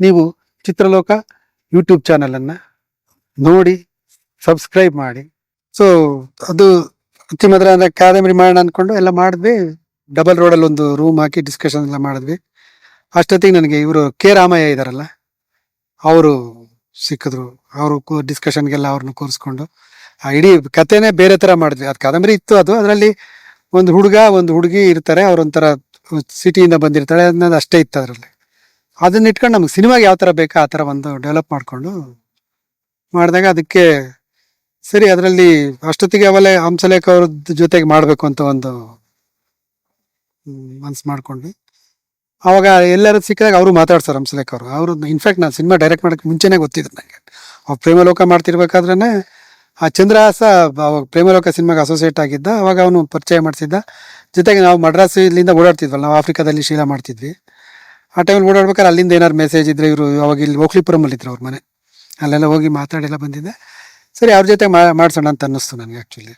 ನೀವು ಚಿತ್ರಲೋಕ ಯೂಟ್ಯೂಬ್ ಚಾನಲನ್ನು ನೋಡಿ ಸಬ್ಸ್ಕ್ರೈಬ್ ಮಾಡಿ. ಸೊ ಅದು ಅತಿಮದ್ರ ಅಂದರೆ ಕಾದಂಬರಿ ಮಾಡೋಣ ಅಂದ್ಕೊಂಡು ಎಲ್ಲ ಮಾಡಿದ್ವಿ. ಡಬಲ್ ರೋಡಲ್ಲಿ ಒಂದು ರೂಮ್ ಹಾಕಿ ಡಿಸ್ಕಷನ್ ಎಲ್ಲ ಮಾಡಿದ್ವಿ. ಅಷ್ಟೊತ್ತಿಗೆ ನನಗೆ ಇವರು ಕೆ ರಾಮಯ್ಯ ಇದಾರಲ್ಲ, ಅವರು ಸಿಕ್ಕಿದ್ರು. ಅವರು ಡಿಸ್ಕಷನ್ಗೆಲ್ಲ ಅವ್ರನ್ನ ಕೂರಿಸ್ಕೊಂಡು. ಆ ಇಡೀ ಕಥೆನೇ ಬೇರೆ ತರ ಮಾಡಿದ್ವಿ. ಅದು ಕಾದಂಬರಿ ಇತ್ತು, ಅದು ಅದರಲ್ಲಿ ಒಂದು ಹುಡುಗ, ಒಂದು ಹುಡುಗಿ ಇರ್ತಾರೆ. ಅವ್ರೊಂಥರ ಸಿಟಿಯಿಂದ ಬಂದಿರ್ತಾರೆ ಅನ್ನೋದು ಅಷ್ಟೇ ಇತ್ತು ಅದರಲ್ಲಿ. ಅದನ್ನ ಇಟ್ಕೊಂಡು ನಮ್ಗೆ ಸಿನಿಮಾಗೆ ಯಾವ ಥರ ಬೇಕೋ ಆ ಥರ ಒಂದು ಡೆವಲಪ್ ಮಾಡಿಕೊಂಡು ಮಾಡಿದಾಗ ಅದಕ್ಕೆ ಸರಿ ಅದರಲ್ಲಿ ಅಷ್ಟೊತ್ತಿಗೆ ಅವಲೇ ಹಂಸಲೇಖ ಅವ್ರ ಜೊತೆಗೆ ಮಾಡಬೇಕು ಅಂತ ಒಂದು ಮನ್ಸು ಮಾಡ್ಕೊಂಡ್ವಿ. ಅವಾಗ ಎಲ್ಲರೂ ಸಿಕ್ಕಿದಾಗ ಅವರು ಮಾತಾಡ್ತಾರೆ ಹಂಸಲೇಖ ಅವರು. ಅವರು ಇನ್ಫ್ಯಾಕ್ಟ್ ನಾನು ಸಿನಿಮಾ ಡೈರೆಕ್ಟ್ ಮಾಡೋಕ್ಕೆ ಮುಂಚೆನೇ ಗೊತ್ತಿದ್ರು ನನಗೆ ಅವ್ರು ಪ್ರೇಮಲೋಕ ಮಾಡ್ತಿರ್ಬೇಕಾದ್ರೇ ಆ ಚಂದ್ರಹಾಸ ಅವಾಗ ಪ್ರೇಮಲೋಕ ಸಿನಿಮಾಗೆ ಅಸೋಸಿಯೇಟ್ ಆಗಿದ್ದ. ಅವಾಗ ಅವನು ಪರಿಚಯ ಮಾಡಿಸಿದ್ದ. ಜೊತೆಗೆ ನಾವು ಮಡ್ರಾಸ್ ಇಲ್ಲಿಂದ ಓಡಾಡ್ತಿದ್ವಲ್ಲ, ನಾವು ಆಫ್ರಿಕಾದಲ್ಲಿ ಶೀಲ ಮಾಡ್ತಿದ್ವಿ. ಆ ಟೈಮಲ್ಲಿ ಓಡಾಡ್ಬೇಕಾದ್ರೆ ಅಲ್ಲಿಂದ ಏನಾದ್ರು ಮೆಸೇಜ್ ಇದ್ರೆ ಇವರು ಅವಾಗ ಇಲ್ಲಿ ಓಕ್ಲಿಪುರಮಲ್ಲಿ ಇದ್ರು ಅವ್ರ ಮನೆ. ಅಲ್ಲೆಲ್ಲ ಹೋಗಿ ಮಾತಾಡೆಲ್ಲ ಬಂದಿದ್ದೆ. ಸರಿ, ಅವ್ರ ಜೊತೆ ಮಾಡ್ಸೋಣ ಅಂತ ಅನ್ನಿಸ್ತು ನನಗೆ ಆ್ಯಕ್ಚುಲಿ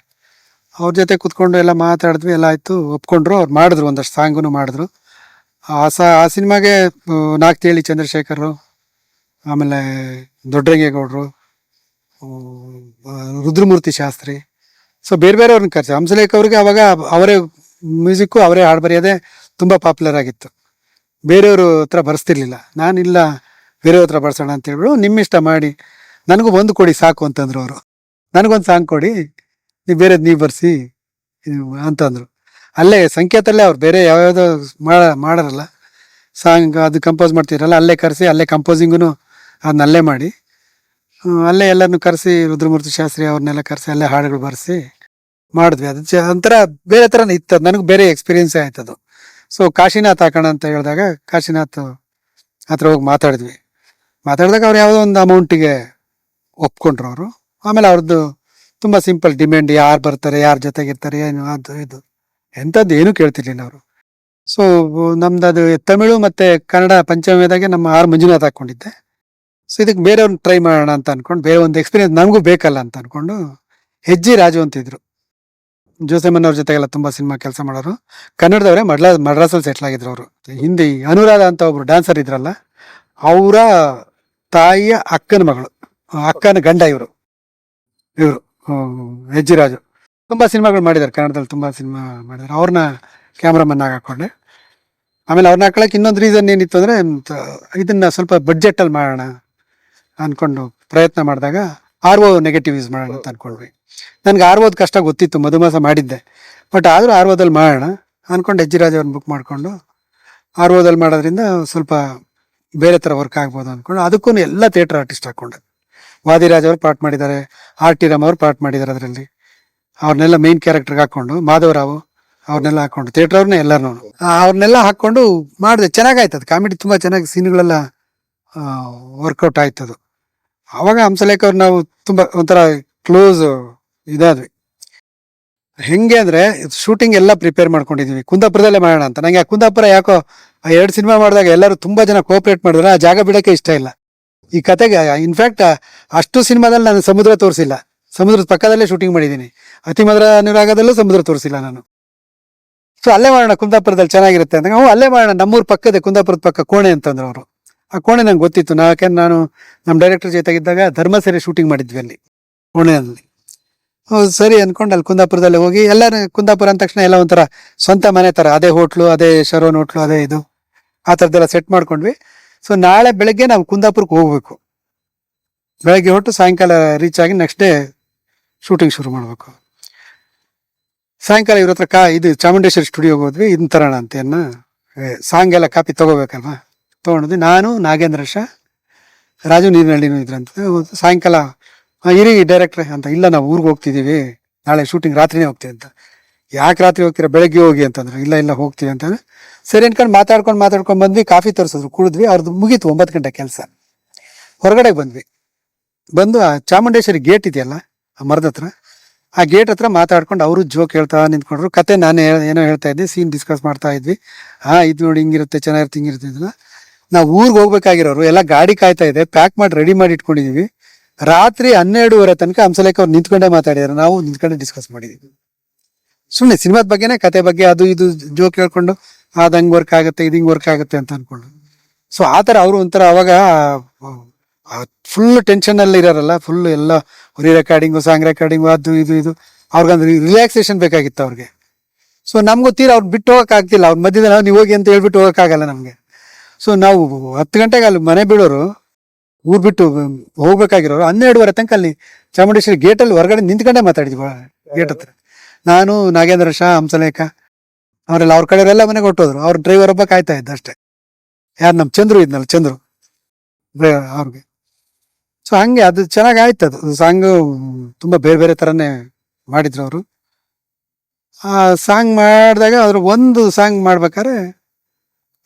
ಅವ್ರ ಜೊತೆ ಕುತ್ಕೊಂಡು ಎಲ್ಲ ಮಾತಾಡಿದ್ವಿ, ಎಲ್ಲ ಆಯಿತು, ಒಪ್ಕೊಂಡ್ರು. ಅವ್ರು ಮಾಡಿದ್ರು ಒಂದಷ್ಟು ಸಾಂಗೂ ಮಾಡಿದ್ರು. ಆ ಸ, ಆ ಸಿನಿಮಾಗೆ ನಾಗ್ತೇಳಿ ಚಂದ್ರಶೇಖರು ಆಮೇಲೆ ದೊಡ್ಡರಂಗೇಗೌಡರು ರುದ್ರಮೂರ್ತಿ ಶಾಸ್ತ್ರಿ. ಸೊ ಬೇರೆ ಬೇರೆಯವ್ರನ್ನ ಕರೆಸಿ. ಹಂಸಲೇಖ ಅವ್ರಿಗೆ ಅವಾಗ ಅವರೇ ಮ್ಯೂಸಿಕ್ಕು ಅವರೇ ಹಾಡು ಬರೆಯೋದೇ ತುಂಬ ಪಾಪ್ಯುಲರ್ ಆಗಿತ್ತು. ಬೇರೆಯವರು ಹತ್ರ ಬರ್ಸ್ತಿರ್ಲಿಲ್ಲ. ನಾನಿಲ್ಲ, ಬೇರೆಯವ್ರ ಹತ್ರ ಬರ್ಸೋಣ ಅಂತ ಹೇಳ್ಬಿಟ್ಟು ನಿಮ್ಮ ಇಷ್ಟ ಮಾಡಿ ನನಗೂ ಒಂದು ಕೊಡಿ ಸಾಕು ಅಂತಂದ್ರು ಅವರು. ನನಗೊಂದು ಸಾಂಗ್ ಕೊಡಿ, ನೀವು ಬೇರೆದು ನೀವು ಬರ್ಸಿ ಅಂತಂದರು. ಅಲ್ಲೇ ಸಂಕೇತಲ್ಲೇ ಅವ್ರು ಬೇರೆ ಯಾವ್ಯಾವುದೋ ಮಾಡ, ಮಾಡಾರಲ್ಲ. ಸಾಂಗ್ ಅದು ಕಂಪೋಸ್ ಮಾಡ್ತಿರಲ್ಲ ಅಲ್ಲೇ ಕರೆಸಿ, ಅಲ್ಲೇ ಕಂಪೋಸಿಂಗೂ ಅದನ್ನ ಅಲ್ಲೇ ಮಾಡಿ. ಅಲ್ಲೇ ಎಲ್ಲರನ್ನು ಕರೆಸಿ, ರುದ್ರಮೂರ್ತಿ ಶಾಸ್ತ್ರಿ ಅವ್ರನ್ನೆಲ್ಲ ಕರೆಸಿ, ಅಲ್ಲೇ ಹಾಡುಗಳು ಬರೆಸಿ ಮಾಡಿದ್ವಿ. ಅದು ಒಂಥರ ಬೇರೆ ಥರನೇ ಇತ್ತು. ನನಗೆ ಬೇರೆ ಎಕ್ಸ್ಪೀರಿಯನ್ಸೇ ಆಯ್ತದು. ಸೊ ಕಾಶಿನಾಥ್ ಹಾಕೋಣ ಅಂತ ಹೇಳಿದಾಗ ಕಾಶಿನಾಥ್ ಹತ್ರ ಹೋಗಿ ಮಾತಾಡಿದ್ವಿ. ಮಾತಾಡಿದಾಗ ಅವ್ರು ಯಾವುದೋ ಒಂದು ಅಮೌಂಟಿಗೆ ಒಪ್ಕೊಂಡ್ರು ಅವರು. ಆಮೇಲೆ ಅವ್ರದ್ದು ತುಂಬ ಸಿಂಪಲ್ ಡಿಮ್ಯಾಂಡ್ ಯಾರು ಬರ್ತಾರೆ, ಯಾರ ಜೊತೆಗಿರ್ತಾರೆ, ಏನು ಅದು ಇದು. ಎಂಥದ್ದು ಏನೂ ಕೇಳ್ತಿರ್ಲಿಲ್ಲ ಅವರು. ಸೊ ನಮ್ದು ಅದು ತಮಿಳು ಮತ್ತು ಕನ್ನಡ ಪಂಚಮವೇದಾಗೆ ನಮ್ಮ ಆರ್ ಮಂಜುನಾಥ್ ಹಾಕ್ಕೊಂಡಿದ್ದೆ ಸೊ ಇದಕ್ಕೆ ಬೇರೆಯವ್ರನ್ನ ಟ್ರೈ ಮಾಡೋಣ ಅಂತ ಅಂದ್ಕೊಂಡು ಬೇರೆ ಒಂದು ಎಕ್ಸ್ಪೀರಿಯನ್ಸ್ ನಮಗೂ ಬೇಕಲ್ಲ ಅಂತ ಅಂದ್ಕೊಂಡು ಹೆಜ್ಜೆ ರಾಜು ಅಂತಿದ್ರು ಜೋಸೆಮನ್ ಅವ್ರ ಜೊತೆಗೆಲ್ಲ ತುಂಬಾ ಸಿನಿಮಾ ಕೆಲಸ ಮಾಡೋರು. ಕನ್ನಡದವರೇ ಮಡ್ಲಾ, ಮಡ್ರಾಸಲ್ಲಿ ಸೆಟ್ಲ್ ಆಗಿದ್ರು ಅವರು. ಹಿಂದಿ ಅನುರಾಧ ಅಂತ ಒಬ್ರು ಡ್ಯಾನ್ಸರ್ ಇದ್ರಲ್ಲ, ಅವರ ತಾಯಿಯ ಅಕ್ಕನ ಮಗಳು, ಅಕ್ಕನ ಗಂಡ ಇವರು. ಇವರು ಹೆಜ್ಜಿರಾಜು ತುಂಬಾ ಸಿನಿಮಾಗಳು ಮಾಡಿದ್ದಾರೆ ಕನ್ನಡದಲ್ಲಿ ತುಂಬಾ ಸಿನಿಮಾ ಮಾಡಿದ್ದಾರೆ ಅವ್ರನ್ನ ಕ್ಯಾಮ್ರಾಮನ್ ಆಗಿ ಹಾಕೊಂಡೆ. ಆಮೇಲೆ ಅವ್ರನ್ನ ಹಾಕೊಳಕ್ಕೆ ಇನ್ನೊಂದು ರೀಸನ್ ಏನಿತ್ತು ಅಂದ್ರೆ, ಇದನ್ನು ಸ್ವಲ್ಪ ಬಡ್ಜೆಟ್ ಅಲ್ಲಿ ಮಾಡೋಣ ಅನ್ಕೊಂಡು ಪ್ರಯತ್ನ ಮಾಡಿದಾಗ ಆರ್ ಒ ನೆಗೆಟಿವ್ ಯೂಸ್ ಮಾಡೋಣ ಅಂತ ಅನ್ಕೊಂಡ್ವಿ. ನನ್ಗೆ ಆರ್ ಓದ್ ಕಷ್ಟ ಗೊತ್ತಿತ್ತು ಮಧುಮಾಸ ಮಾಡಿದ್ದೆ. ಬಟ್ ಆದರೂ ಆರ್ ಓದಲ್ಲಿ ಮಾಡೋಣ ಅಂದ್ಕೊಂಡು ಹೆಜ್ಜಿರಾಜ್ ಅವ್ರನ್ನ ಬುಕ್ ಮಾಡಿಕೊಂಡು, ಆರ್ವೋದಲ್ಲಿ ಮಾಡೋದ್ರಿಂದ ಸ್ವಲ್ಪ ಬೇರೆ ಥರ ವರ್ಕ್ ಆಗ್ಬೋದು ಅಂದ್ಕೊಂಡು ಅದಕ್ಕೂ ಎಲ್ಲ ಥಿಯೇಟರ್ ಆರ್ಟಿಸ್ಟ್ ಹಾಕ್ಕೊಂಡೆ ವಾದಿರಾಜ್ ಅವರು ಪಾರ್ಟ್ ಮಾಡಿದ್ದಾರೆ, ಆರ್ ಟಿ ರಾಮ್ ಅವರು ಪಾರ್ಟ್ ಮಾಡಿದ್ದಾರೆ ಅದರಲ್ಲಿ. ಅವ್ರನ್ನೆಲ್ಲ ಮೇನ್ ಕ್ಯಾರೆಕ್ಟರ್ಗೆ ಹಾಕ್ಕೊಂಡು ಮಾಧವರಾವ್ ಅವ್ರನ್ನೆಲ್ಲ ಹಾಕ್ಕೊಂಡು ಥಿಯೇಟರ್ ಅವ್ರನ್ನೇ ಎಲ್ಲರೂ ಅವ್ರನ್ನೆಲ್ಲ ಹಾಕ್ಕೊಂಡು ಮಾಡಿದೆ. ಚೆನ್ನಾಗಾಯ್ತು ಅದು. ಕಾಮಿಡಿ ತುಂಬ ಚೆನ್ನಾಗಿ ಸೀನ್ಗಳೆಲ್ಲ ವರ್ಕೌಟ್ ಆಯ್ತು ಅದು ಆವಾಗ ಹಂಸಲೇಖ ಅವ್ರು ನಾವು ತುಂಬ ಒಂಥರ ಕ್ಲೋಸ್ ಇದಾದ್ವಿ. ಹೆಂಗೆ ಅಂದ್ರೆ ಶೂಟಿಂಗ್ ಎಲ್ಲ ಪ್ರಿಪೇರ್ ಮಾಡ್ಕೊಂಡಿದೀವಿ. ಕುಂದಾಪುರದಲ್ಲೇ ಮಾಡೋಣ ಅಂತ. ನಂಗೆ ಆ ಕುಂದಾಪುರ ಯಾಕೋ ಆ ಎರಡು ಸಿನಿಮಾ ಮಾಡಿದಾಗ ಎಲ್ಲರೂ ತುಂಬಾ ಜನ ಕೋಆಪರೇಟ್ ಮಾಡಿದ್ರೆ. ಆ ಜಾಗ ಬಿಡಕ್ಕೆ ಇಷ್ಟ ಇಲ್ಲ. ಈ ಕತೆಗೆ ಇನ್ಫ್ಯಾಕ್ಟ್ ಅಷ್ಟು ಸಿನಿಮಾದಲ್ಲಿ ನಾನು ಸಮುದ್ರ ತೋರಿಸಿಲ್ಲ. ಸಮುದ್ರದ ಪಕ್ಕದಲ್ಲೇ ಶೂಟಿಂಗ್ ಮಾಡಿದ್ದೀನಿ. ಅತಿಮದ್ರ ಅನುರಾಗದಲ್ಲೂ ಸಮುದ್ರ ತೋರಿಸಿಲ್ಲ ನಾನು. ಸೊ ಅಲ್ಲೇ ಮಾಡೋಣ, ಕುಂದಾಪುರದಲ್ಲಿ ಚೆನ್ನಾಗಿರುತ್ತೆ ಅಂತ. ಹ್ಞೂ, ಅಲ್ಲೇ ಮಾಡೋಣ. ನಮ್ಮೂರ ಪಕ್ಕದ, ಕುಂದಾಪುರದ ಪಕ್ಕ ಕೋಣೆ ಅಂತಂದ್ರು ಅವರು. ಆ ಕೋಣೆ ನಂಗೆ ಗೊತ್ತಿತ್ತು. ನಾ ನಾನು ನಮ್ಮ ಡೈರೆಕ್ಟರ್ ಜೊತೆಗಿದ್ದಾಗ ಧರ್ಮಸೇರೆ ಶೂಟಿಂಗ್ ಮಾಡಿದ್ವಿ ಅಲ್ಲಿ, ಕೋಣೆಯಲ್ಲಿ. ಸರಿ ಅನ್ಕೊಂಡು ಅಲ್ಲಿ ಕುಂದಾಪುರದಲ್ಲಿ ಹೋಗಿ. ಎಲ್ಲರೂ ಕುಂದಾಪುರ ಅಂದ ತಕ್ಷಣ ಎಲ್ಲ ಒಂಥರ ಸ್ವಂತ ಮನೆ ತರ, ಅದೇ ಹೋಟ್ಲು, ಅದೇ ಶರೋನ್ ಹೋಟ್ಲು, ಅದೇ ಇದು, ಆ ಥರದ್ದೆಲ್ಲ ಸೆಟ್ ಮಾಡ್ಕೊಂಡ್ವಿ. ಸೊ ನಾಳೆ ಬೆಳಗ್ಗೆ ನಾವು ಕುಂದಾಪುರಕ್ಕೆ ಹೋಗ್ಬೇಕು. ಬೆಳಗ್ಗೆ ಹೊಟ್ಟು ಸಾಯಂಕಾಲ ರೀಚ್ ಆಗಿ ನೆಕ್ಸ್ಟ್ ಡೇ ಶೂಟಿಂಗ್ ಶುರು ಮಾಡಬೇಕು. ಸಾಯಂಕಾಲ ಇವ್ರ ಹತ್ರ ಕಾ, ಇದು ಚಾಮುಂಡೇಶ್ವರಿ ಸ್ಟುಡಿಯೋಗೆ ಹೋದ್ವಿ. ಇದನ್ನ ತರೋಣ ಅಂತ ಏನ ಸಾಂಗ್ ಎಲ್ಲ ಕಾಪಿ ತಗೋಬೇಕಲ್ವಾ? ತೊಗೊಂಡ್ವಿ. ನಾನು, ನಾಗೇಂದ್ರ ಶಾ, ರಾಜು ನೀರಿನಹಳ್ಳಿನೂ ಇದ್ರಂತ. ಸಾಯಂಕಾಲ "ಆ, ಇರಿ ಡೈರೆಕ್ಟ್ರೆ ಅಂತ. ಇಲ್ಲ ನಾವು ಊರಿಗೆ ಹೋಗ್ತಿದ್ದೀವಿ ನಾಳೆ ಶೂಟಿಂಗ್ ರಾತ್ರಿನೇ ಹೋಗ್ತೀವಿ ಅಂತ. ಯಾಕೆ ರಾತ್ರಿ ಹೋಗ್ತೀರಾ? ಬೆಳಗ್ಗೆ ಹೋಗಿ ಅಂತಂದ್ರು. ಇಲ್ಲ ಇಲ್ಲ ಹೋಗ್ತೀವಿ ಅಂತಂದ್ರೆ. ಸರಿ ಅನ್ಕೊಂಡು ಮಾತಾಡ್ಕೊಂಡು ಮಾತಾಡ್ಕೊಂಡು ಬಂದ್ವಿ. ಕಾಫಿ ತರಿಸಿದ್ರು ಕುಡಿದ್ವಿ. ಅವ್ರದ್ದು ಮುಗೀತು ಒಂಬತ್ತು ಗಂಟೆ ಕೆಲಸ. ಹೊರಗಡೆ ಬಂದ್ವಿ. ಬಂದು ಆ ಚಾಮುಂಡೇಶ್ವರಿ ಗೇಟ್ ಇದೆಯಲ್ಲ ಆ ಮರದ ಹತ್ರ ಆ ಗೇಟ್ ಹತ್ರ ಮಾತಾಡ್ಕೊಂಡು ಅವರು ಜೋಕ್ ಹೇಳ್ತಾ ನಿಂತ್ಕೊಂಡ್ರು. ಕತೆ ನಾನು ಏನೋ ಹೇಳ್ತಾ ಇದ್ದೆ ಸೀನ್ ಡಿಸ್ಕಸ್ ಮಾಡ್ತಾ ಇದ್ವಿ. ಹಾ ಇದು ನೋಡಿ ಹಿಂಗಿರುತ್ತೆ ಚೆನ್ನಾಗಿರುತ್ತೆ ಹಿಂಗಿರುತ್ತೆ ನಾವು ಊರಿಗೆ ಹೋಗ್ಬೇಕಾಗಿರೋರು ಎಲ್ಲ ಗಾಡಿ ಕಾಯ್ತಾ ಇದೆ ಪ್ಯಾಕ್ ಮಾಡಿ ರೆಡಿ ಮಾಡಿ ಇಟ್ಕೊಂಡಿದೀವಿ. ರಾತ್ರಿ ಹನ್ನೆರಡೂವರೆ ತನಕ ಹಂಸಲೇಖ ಅವ್ರು ನಿಂತ್ಕೊಂಡೇ ಮಾತಾಡಿದಾರೆ. ನಾವು ನಿಂತ್ಕೊಂಡೆ ಡಿಸ್ಕಸ್ ಮಾಡಿದ್ವಿ. ಸುಮ್ಮನೆ ಸಿನಿಮಾದ ಬಗ್ಗೆನೇ, ಕತೆ ಬಗ್ಗೆ ಅದು ಇದು ಜೋಕ್ ಹೇಳ್ಕೊಂಡು ಅದ್ ಹಂಗ್ ವರ್ಕ್ ಆಗುತ್ತೆ, ಇದು ಹಿಂಗ್ ವರ್ಕ್ ಆಗುತ್ತೆ ಅಂತ ಅನ್ಕೊಂಡು. ಸೊ ಆ ಥರ ಅವರು ಒಂಥರ ಅವಾಗ ಫುಲ್ ಟೆನ್ಷನಲ್ಲಿ ಇರೋರಲ್ಲ ಫುಲ್ ಎಲ್ಲ ರೀ ರೆಕಾರ್ಡಿಂಗು ಸಾಂಗ್ ರೆಕಾರ್ಡಿಂಗು ಅದು ಇದು ಇದು. ಅವ್ರಿಗಂದ್ರೆ ರಿಲ್ಯಾಕ್ಸೇಷನ್ ಬೇಕಾಗಿತ್ತು ಅವ್ರಿಗೆ. ಸೊ ನಮ್ಗೆ ಗೊತ್ತಿಲ್ಲ ಅವ್ರು ಬಿಟ್ಟು ಹೋಗೋಕ್ಕಾಗ್ತಿಲ್ಲ. ಅವ್ರ ಮಧ್ಯದಲ್ಲಿ ನೀವು ಹೋಗಿ ಅಂತ ಹೇಳ್ಬಿಟ್ಟು ಹೋಗೋಕ್ಕಾಗಲ್ಲ ನಮಗೆ. ಸೊ ನಾವು ಹತ್ತು ಗಂಟೆಗೆ ಅಲ್ಲಿ ಮನೆ ಬಿಡೋರು ಊರ್ ಬಿಟ್ಟು ಹೋಗ್ಬೇಕಾಗಿರೋರು ಹನ್ನೆರಡುವರೆ ತನಕ ಅಲ್ಲಿ ಚಾಮುಂಡೇಶ್ವರಿ ಗೇಟಲ್ಲಿ ಹೊರಗಡೆ ನಿಂತ್ಕೊಂಡೆ ಮಾತಾಡಿದ್ವಿ ಗೇಟ್ ಹತ್ರ. ನಾನು, ನಾಗೇಂದ್ರ, ಶಾ, ಹಂಸಲೇಖ ಅವರೆಲ್ಲ ಅವ್ರ ಕಡೆಯವರೆಲ್ಲ ಮನೆಗೆ ಹೊಟ್ಟೋದ್ರು ಅವ್ರ ಡ್ರೈವರ್ ಒಬ್ಬ ಕಾಯ್ತಾ ಇದ್ದ ಅಷ್ಟೇ. ಯಾರು ನಮ್ಮ ಚಂದ್ರು ಇದ್ನಲ್ಲ, ಚಂದ್ರು. ಡ್ರೈವರ್ ಅವ್ರಿಗೆ. ಸೊ ಹಂಗೆ ಅದು ಚೆನ್ನಾಗಿ ಆಯ್ತು ಅದು. ಸಾಂಗ್ ತುಂಬ ಬೇರೆ ಬೇರೆ ಥರನೇ ಮಾಡಿದ್ರು ಅವರು. ಆ ಸಾಂಗ್ ಮಾಡಿದಾಗ ಅದ್ರ ಒಂದು ಸಾಂಗ್ ಮಾಡ್ಬೇಕಾದ್ರೆ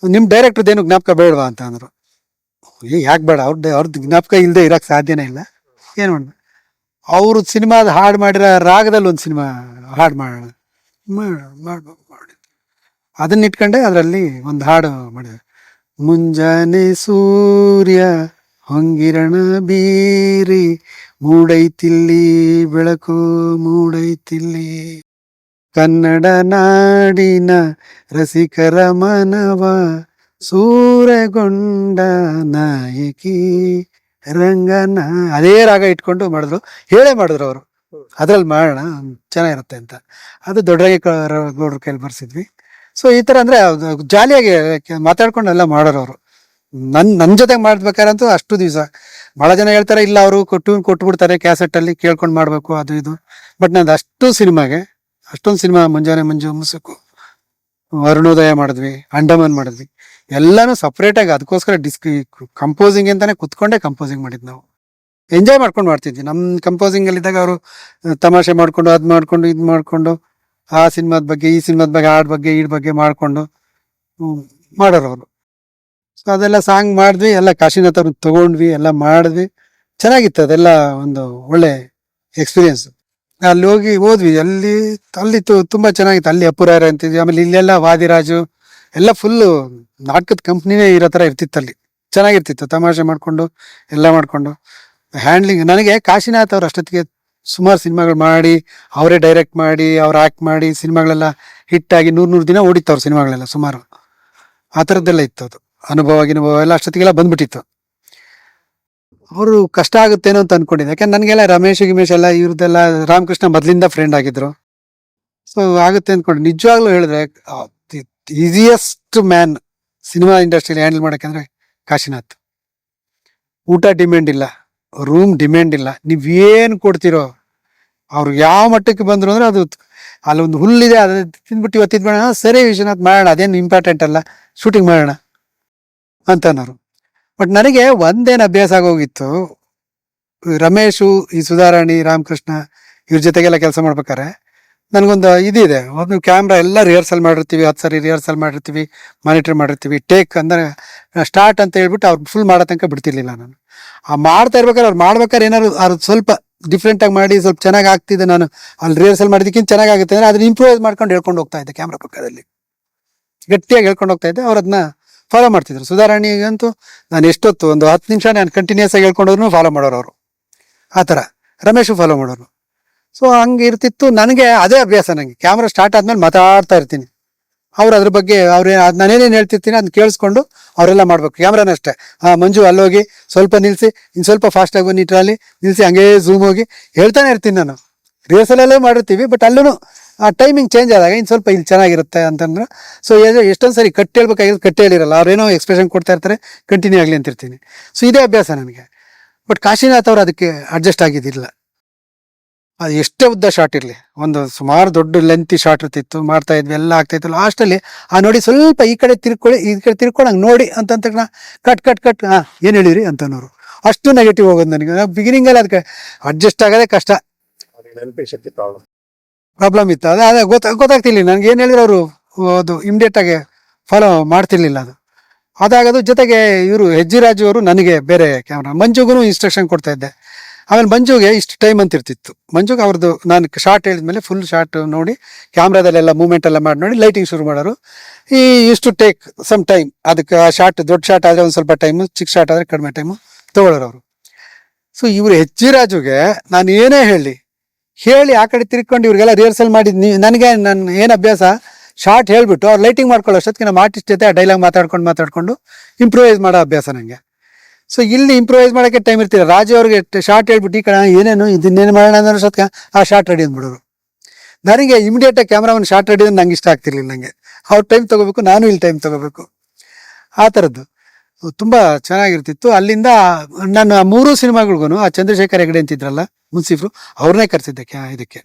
ನಿಮ್ಮ ಡೈರೆಕ್ಟರ್ ಏನು ಜ್ಞಾಪಕ ಬೇಡವಾ ಅಂತ ಅಂದರು. ಏ, ಯಾಕೆ ಬೇಡ ಅವ್ರದ್ದು ಅವ್ರದ್ದು ಜ್ಞಾಪಕ ಇಲ್ಲದೆ ಇರೋಕೆ ಸಾಧ್ಯನೇ ಇಲ್ಲ. ಏನು ಮಾಡೋಣ ಅವರು ಸಿನಿಮಾದ ಹಾಡು ಮಾಡಿರೋ ರಾಗದಲ್ಲಿ ಒಂದು ಸಿನಿಮಾ ಹಾಡು ಮಾಡೋಣ. ಮಾಡ್ಬೇಕು, ಮಾಡಿ. ಅದನ್ನ ಇಟ್ಕೊಂಡೆ ಅದರಲ್ಲಿ ಒಂದು ಹಾಡು ಮಾಡಿದೆ. ಮುಂಜಾನೆ ಸೂರ್ಯ ಹೊಂಗಿರಣ ಬೀರಿ ಮೂಡೈತಿಲ್ಲಿ ಬೆಳಕು ಮೂಡೈತಿಲ್ಲಿ ಕನ್ನಡ ನಾಡಿನ ರಸಿಕರ ಮನವ ಸೂರಗೊಂಡ ನಾಯಕಿ ರಂಗನ ಅದೇ ರಾಗ ಇಟ್ಕೊಂಡು ಮಾಡಿದ್ರು. ಹೇಳೇ ಮಾಡಿದ್ರು ಅವರು. ಅದ್ರಲ್ಲಿ ಮಾಡೋಣ, ಚೆನ್ನಾಗಿರುತ್ತೆ ಅಂತ. ಅದು ದೊಡ್ಡರಾಗಿ ಗೌಡ್ರ ಕೈಲಿ ಬರ್ಸಿದ್ವಿ. ಸೊ ಈ ಥರ ಅಂದರೆ ಜಾಲಿಯಾಗಿ ಮಾತಾಡ್ಕೊಂಡು ಎಲ್ಲ ಮಾಡೋರು ಅವರು. ನನ್ನ ನನ್ ಜೊತೆ ಮಾಡ್ಬೇಕಾರಂತೂ ಅಷ್ಟು ದಿವಸ. ಬಹಳ ಜನ ಹೇಳ್ತಾರೆ, ಇಲ್ಲ ಅವರು ಕೊಟ್ಟು, ಕೊಟ್ಬಿಡ್ತಾರೆ ಕ್ಯಾಸೆಟ್ ಅಲ್ಲಿ ಕೇಳ್ಕೊಂಡು ಮಾಡಬೇಕು, ಅದು ಇದು. ಬಟ್ ನಂದು ಅಷ್ಟು ಸಿನಿಮಾಗೆ, ಅಷ್ಟೊಂದು ಸಿನಿಮಾ ಮುಂಜಾನೆ ಮಂಜು ಮುಸುಕು, ಅರುಣೋದಯ ಮಾಡಿದ್ವಿ, ಅಂಡಮಾನ್ ಮಾಡಿದ್ವಿ. ಎಲ್ಲಾನು ಸಪ್ರೇಟ್ ಆಗಿ ಅದಕ್ಕೋಸ್ಕರ ಡಿಸ್ಕ್ ಕಂಪೋಸಿಂಗ್ ಅಂತಾನೆ ಕುತ್ಕೊಂಡೇ ಕಂಪೋಸಿಂಗ್ ಮಾಡಿದ್ ನಾವು. ಎಂಜಾಯ್ ಮಾಡ್ಕೊಂಡು ಮಾಡ್ತಿದ್ವಿ. ನಮ್ಮ ಕಂಪೋಸಿಂಗ್ ಅಲ್ಲಿ ಇದ್ದಾಗ ಅವರು ತಮಾಷೆ ಮಾಡ್ಕೊಂಡು, ಅದ್ ಮಾಡ್ಕೊಂಡು, ಇದ್ ಮಾಡ್ಕೊಂಡು, ಆ ಸಿನಿಮಾದ ಬಗ್ಗೆ, ಈ ಸಿನಿಮಾದ ಬಗ್ಗೆ ಹಾಡ್ ಬಗ್ಗೆ ಈ ಬಗ್ಗೆ ಮಾಡ್ಕೊಂಡು ಮಾಡೋರು ಅವರು. ಸೊ ಅದೆಲ್ಲ ಸಾಂಗ್ ಮಾಡಿದ್ವಿ, ಎಲ್ಲ ಕಾಶಿನಾಥ್ ಅವ್ರನ್ನ ತಗೊಂಡ್ವಿ, ಎಲ್ಲ ಮಾಡಿದ್ವಿ. ಚೆನ್ನಾಗಿತ್ತು, ಅದೆಲ್ಲ ಒಂದು ಒಳ್ಳೆ ಎಕ್ಸ್ಪೀರಿಯನ್ಸ್ ಅಲ್ಲಿ ಹೋಗಿ ಹೋದ್ವಿ, ಅಲ್ಲಿ ಅಲ್ಲಿ ತುಂಬಾ ಚೆನ್ನಾಗಿತ್ತು. ಅಲ್ಲಿ ಅಪ್ಪುರಾಯರ ಅಂತಿದ್ವಿ, ಆಮೇಲೆ ಇಲ್ಲೆಲ್ಲ ವಾದಿರಾಜು ಎಲ್ಲ ಫುಲ್ಲು ನಾಟಕದ ಕಂಪ್ನಿನೇ ಇರೋ ಥರ ಇರ್ತಿತ್ತು ಅಲ್ಲಿ. ಚೆನ್ನಾಗಿರ್ತಿತ್ತು. ತಮಾಷೆ ಮಾಡ್ಕೊಂಡು, ಎಲ್ಲ ಮಾಡ್ಕೊಂಡು. ಹ್ಯಾಂಡ್ಲಿಂಗ್ ನನಗೆ ಕಾಶಿನಾಥ್ ಅವ್ರು ಅಷ್ಟೊತ್ತಿಗೆ ಸುಮಾರು ಸಿನಿಮಾಗಳು ಮಾಡಿ, ಅವರೇ ಡೈರೆಕ್ಟ್ ಮಾಡಿ, ಅವ್ರು ಆಕ್ಟ್ ಮಾಡಿ ಸಿನಿಮಾಗಳೆಲ್ಲ ಹಿಟ್ ಆಗಿ ನೂರ್ ನೂರು ದಿನ ಓಡಿತ್ತು ಅವ್ರ ಸಿನಿಮಾಗಳೆಲ್ಲ ಸುಮಾರು. ಆ ಥರದ್ದೆಲ್ಲ ಇತ್ತು ಅದು. ಅನುಭವ ಅನುಭವ ಎಲ್ಲ ಅಷ್ಟೊತ್ತಿಗೆಲ್ಲ ಬಂದ್ಬಿಟ್ಟಿತ್ತು. ಅವರು ಕಷ್ಟ ಆಗುತ್ತೇನೋ ಅಂತ ಅನ್ಕೊಂಡಿದ್ದೆ. ಯಾಕಂದ್ರೆ ನನಗೆಲ್ಲ ರಮೇಶ್, ಗಿಮೇಶ್ ಎಲ್ಲ ಇವ್ರದ್ದೆಲ್ಲ ರಾಮಕೃಷ್ಣ ಮೊದಲಿಂದ ಫ್ರೆಂಡ್ ಆಗಿದ್ರು. ಸೊ ಆಗುತ್ತೆ ಅಂದ್ಕೊಂಡು ನಿಜವಾಗ್ಲೂ ಹೇಳಿದ್ರೆ ಈಸಿಯೆಸ್ಟ್ ಮ್ಯಾನ್ ಸಿನಿಮಾ ಇಂಡಸ್ಟ್ರಿಯಲ್ಲಿ ಹ್ಯಾಂಡಲ್ ಮಾಡೋಕ್ಕೆಂದ್ರೆ ಕಾಶಿನಾಥ್. ಊಟ ಡಿಮ್ಯಾಂಡ್ ಇಲ್ಲ, ರೂಮ್ ಡಿಮ್ಯಾಂಡ್ ಇಲ್ಲ, ನೀವು ಏನು ಕೊಡ್ತಿರೋ ಅವ್ರು ಯಾವ ಮಟ್ಟಕ್ಕೆ ಬಂದರು ಅಂದರೆ ಅದು ಅಲ್ಲೊಂದು ಹುಲ್ಲಿದೆ, ಅದು ತಿಂದ್ಬಿಟ್ಟು ಇವತ್ತು ತಿಂದ್ಬೇಡ ಸರಿ ವಿಶ್ವನಾಥ್ ಮಾಡೋಣ, ಅದೇನು ಇಂಪಾರ್ಟೆಂಟ್ ಅಲ್ಲ ಶೂಟಿಂಗ್ ಮಾಡೋಣ ಅಂತ ಅನ್ನೋರು. ಬಟ್ ನನಗೆ ಒಂದೇನು ಅಭ್ಯಾಸ ಆಗೋಗಿತ್ತು, ರಮೇಶು ಈ ಸುಧಾರಾಣಿ, ರಾಮಕೃಷ್ಣ ಇವ್ರ ಜೊತೆಗೆಲ್ಲ ಕೆಲಸ ಮಾಡ್ಬೇಕಾರೆ ನನಗೊಂದು ಇದಿದೆ. ಒಂದು ಕ್ಯಾಮ್ರಾ ಎಲ್ಲ ರಿಹರ್ಸಲ್ ಮಾಡಿರ್ತೀವಿ, ಹತ್ತು ಸರಿ ರಿಹರ್ಸಲ್ ಮಾಡಿರ್ತೀವಿ ಮಾನಿಟರ್ ಮಾಡಿರ್ತೀವಿ ಟೇಕ್ ಅಂದ್ರೆ ಸ್ಟಾರ್ಟ್ ಅಂತ ಹೇಳ್ಬಿಟ್ಟು ಅವ್ರು ಫುಲ್ ಮಾಡೋ ತನಕ ಬಿಡ್ತಿರ್ಲಿಲ್ಲ ನಾನು. ಆ ಮಾಡ್ತಾ ಇರ್ಬೇಕಾದ್ರೆ ಅವ್ರು ಮಾಡ್ಬೇಕಾದ್ರೆ ಏನಾದ್ರು ಅದು ಸ್ವಲ್ಪ ಡಿಫ್ರೆಂಟಾಗಿ ಮಾಡಿ, ಸ್ವಲ್ಪ ಚೆನ್ನಾಗಿ ಆಗ್ತಿದೆ ನಾನು, ಅಲ್ಲಿ ರಿಹರ್ಸಲ್ ಚೆನ್ನಾಗಿ ಆಗುತ್ತೆ ಅಂದರೆ ಅದನ್ನ ಇಂಪ್ರೂವೈಸ್ ಮಾಡ್ಕೊಂಡು ಹೇಳ್ಕೊಂಡು ಹೋಗ್ತಾ ಇದ್ದೆ ಕ್ಯಾಮ್ರಾ ಪಕ್ಕದಲ್ಲಿ. ಗಟ್ಟಿಯಾಗಿ ಹೇಳ್ಕೊಂಡು ಹೋಗ್ತಾ ಇದ್ದೆ, ಅವ್ರು ಅದನ್ನ ಫಾಲೋ ಮಾಡ್ತಿದ್ರು. ಸುಧಾರಾಣಿಗಂತೂ ನಾನು ಎಷ್ಟೊತ್ತು, ಒಂದು ಹತ್ತು ನಿಮಿಷ ನಾನು ಕಂಟಿನ್ಯೂಸ್ ಆಗಿ ಹೇಳ್ಕೊಂಡೋದ್ರು ಫಾಲೋ ಮಾಡೋರು ಅವರು. ಆ ಥರ. ರಮೇಶು ಫಾಲೋ ಮಾಡೋರು. ಸೊ ಹಂಗೆ ಇರ್ತಿತ್ತು. ನನಗೆ ಅದೇ ಅಭ್ಯಾಸ ನನಗೆ ಕ್ಯಾಮ್ರಾ ಸ್ಟಾರ್ಟ್ ಆದ್ಮೇಲೆ ಮಾತಾಡ್ತಾ ಇರ್ತೀನಿ. ಅವ್ರು ಅದ್ರ ಬಗ್ಗೆ ಅವ್ರು ನಾನೇನೇನು ಹೇಳ್ತಿರ್ತೀನಿ ಅದನ್ನ ಕೇಳಿಸ್ಕೊಂಡು ಅವರೆಲ್ಲ ಮಾಡ್ಬೇಕು. ಕ್ಯಾಮ್ರಾನ ಅಷ್ಟೇ. ಆ, ಮಂಜು ಅಲ್ಲೋಗಿ ಸ್ವಲ್ಪ ನಿಲ್ಸಿ ಇನ್ನು ಸ್ವಲ್ಪ ಫಾಸ್ಟ್ ಆಗಿ ಬನ್ನಿ ಟ್ರಾಲಿ ನಿಲ್ಸಿ ಹಂಗೇ ಝೂಮ್ ಹೋಗಿ ಹೇಳ್ತಾನೆ ಇರ್ತೀನಿ ನಾನು. ರಿಹರ್ಸಲಲ್ಲೇ ಮಾಡಿರ್ತೀವಿ ಬಟ್ ಅಲ್ಲೂ ಆ ಟೈಮಿಂಗ್ ಚೇಂಜ್ ಆದಾಗ ಇನ್ನು ಸ್ವಲ್ಪ ಇಲ್ಲಿ ಚೆನ್ನಾಗಿರುತ್ತೆ ಅಂತಂದ್ರೆ ಸೊ ಎಷ್ಟೊಂದು ಸರಿ ಕಟ್ ಹೇಳ್ಬೇಕಾಗಿರೋದು ಕಟ್ ಹೇಳಿರಲ್ಲ. ಅವ್ರೇನೋ ಎಕ್ಸ್ಪ್ರೆಷನ್ ಕೊಡ್ತಾ ಇರ್ತಾರೆ ಕಂಟಿನ್ಯೂ ಆಗಲಿ ಅಂತಿರ್ತೀನಿ. ಸೊ ಇದೇ ಅಭ್ಯಾಸ ನನಗೆ. ಬಟ್ ಕಾಶಿನಾಥ್ ಅವರು ಅದಕ್ಕೆ ಅಡ್ಜಸ್ಟ್ ಆಗಿದ್ದಿಲ್ಲ. ಅದು ಎಷ್ಟೇ ಉದ್ದ ಶಾರ್ಟ್ ಇರಲಿ, ಒಂದು ಸುಮಾರು ದೊಡ್ಡ ಲೆಂತಿ ಶಾರ್ಟ್ ಇರ್ತಿತ್ತು, ಮಾಡ್ತಾ ಇದ್ವಿ, ಎಲ್ಲ ಆಗ್ತಾ ಇತ್ತು. ಲಾಸ್ಟಲ್ಲಿ ಆ ನೋಡಿ ಸ್ವಲ್ಪ ಈ ಕಡೆ ತಿರ್ಕೊಳ್ಳಿ, ಈ ಕಡೆ ತಿರ್ಕೊಳ್ಳಂಗೆ ನೋಡಿ ಅಂತ ತಕ್ಷಣ ಕಟ್ ಕಟ್ ಕಟ್ ಹಾಂ ಏನು ಹೇಳಿರಿ ಅಂತನೋರು ಅಷ್ಟು ನೆಗೆಟಿವ್ ಹೋಗೋದು ನನಗೆ. ಬಿಗಿನಿಂಗಲ್ಲಿ ಅದಕ್ಕೆ ಅಡ್ಜಸ್ಟ್ ಆಗೋದೇ ಕಷ್ಟ. ಪ್ರಾಬ್ಲಮ್ ಇತ್ತು. ಅದೇ ಅದೇ, ಗೊತ್ತ, ಗೊತ್ತಾಗ್ತಿರ್ಲಿಲ್ಲ. ನನಗೆ ಏನು ಹೇಳಿದ್ರು ಅವರು, ಅದು ಇಮ್ಡಿಯೇಟಾಗಿ ಫಾಲೋ ಮಾಡ್ತಿರ್ಲಿಲ್ಲ ಅದು. ಅದಾಗದು ಜೊತೆಗೆ ಇವರು ಹೆಜ್ಜಿರಾಜು ಅವರು ನನಗೆ ಬೇರೆ ಕ್ಯಾಮ್ರಾ ಮಂಜುಗೂ ಇನ್ಸ್ಟ್ರಕ್ಷನ್ ಕೊಡ್ತಾ ಇದ್ದೆ. ಆಮೇಲೆ ಮಂಜುಗೆ ಇಷ್ಟು ಟೈಮ್ ಅಂತ ಇರ್ತಿತ್ತು. ಮಂಜುಗೆ ಅವ್ರದ್ದು ನಾನು ಶಾರ್ಟ್ ಹೇಳಿದ್ಮೇಲೆ ಫುಲ್ ಶಾರ್ಟ್ ನೋಡಿ ಕ್ಯಾಮ್ರಾದಲ್ಲೆಲ್ಲ ಮೂವ್ಮೆಂಟ್ ಎಲ್ಲ ಮಾಡಿ ನೋಡಿ ಲೈಟಿಂಗ್ ಶುರು ಮಾಡೋರು. ಈ ಇಷ್ಟು ಟೇಕ್ ಸಮ್ ಟೈಮ್ ಅದಕ್ಕೆ ಆ ಶಾರ್ಟ್ ದೊಡ್ಡ ಶಾರ್ಟ್ ಆದರೆ ಒಂದು ಸ್ವಲ್ಪ ಟೈಮು ಚಿಕ್ಕ ಶಾರ್ಟ್ ಆದರೆ ಕಡಿಮೆ ಟೈಮು ತಗೊಳ್ಳೋರು ಅವರು. ಸೊ ಇವರು ಹೆಜ್ಜಿರಾಜುಗೆ ನಾನು ಏನೇ ಹೇಳಿ ಹೇಳಿ ಆ ಕಡೆ ತಿರ್ಕೊಂಡು ಇವ್ರಿಗೆಲ್ಲ ರಿಹರ್ಸಲ್ ಮಾಡಿದ್ದು ನೀ, ನನಗೆ ನನ್ನ ಏನು ಅಭ್ಯಾಸ? ಶಾರ್ಟ್ ಹೇಳಿಬಿಟ್ಟು ಅವ್ರು ಲೈಟಿಂಗ್ ಮಾಡ್ಕೊಳ್ಳೋ ಅಷ್ಟೊತ್ತಿಗೆ ನಮ್ಮ ಆರ್ಟಿಸ್ಟ್ ಜೊತೆ ಆ ಡೈಲಾಗ್ ಮಾತಾಡ್ಕೊಂಡು ಮಾತಾಡ್ಕೊಂಡು ಇಂಪ್ರೂವೈಸ್ ಮಾಡೋ ಅಭ್ಯಾಸ ನನಗೆ ಸೊ ಇಲ್ಲಿ ಇಂಪ್ರೂವೈಸ್ ಮಾಡೋಕ್ಕೆ ಟೈಮ್ ಇರ್ತಿಲ್ಲ. ರಾಜು ಅವ್ರಿಗೆ ಶಾರ್ಟ್ ಹೇಳ್ಬಿಟ್ಟು, ಈ ಕಡೆ ಏನೇನು? ಇದನ್ನೇನು ಮಾಡೋಣ ಅಂದ್ರೆ ಸತ್ಕ ಆ ಶಾರ್ಟ್ ರೆಡಿ ಅಂದ್ಬಿಡೋರು. ನನಗೆ ಇಮಿಡಿಯೇಟಾಗಿ ಕ್ಯಾಮ್ರಾಮನ್ ಶಾರ್ಟ್ ರೆಡಿ ನಂಗೆ ಇಷ್ಟ ಆಗ್ತಿರ್ಲಿಲ್ಲ ನನಗೆ ಅವ್ರು ಟೈಮ್ ತೊಗೋಬೇಕು, ನಾನು ಇಲ್ಲಿ ಟೈಮ್ ತೊಗೋಬೇಕು. ಆ ಥರದ್ದು ತುಂಬ ಚೆನ್ನಾಗಿರ್ತಿತ್ತು. ಅಲ್ಲಿಂದ, ನಾನು ಆ ಮೂರು ಸಿನಿಮಾಗಳಿಗೂ ಆ ಚಂದ್ರಶೇಖರ್ ಹೆಗಡೆ ಅಂತಿದ್ರಲ್ಲ, ಮುನ್ಸಿಫ್ರು, ಅವ್ರನ್ನೇ ಕರೆಸಿದ್ದೆ ಇದಕ್ಕೆ.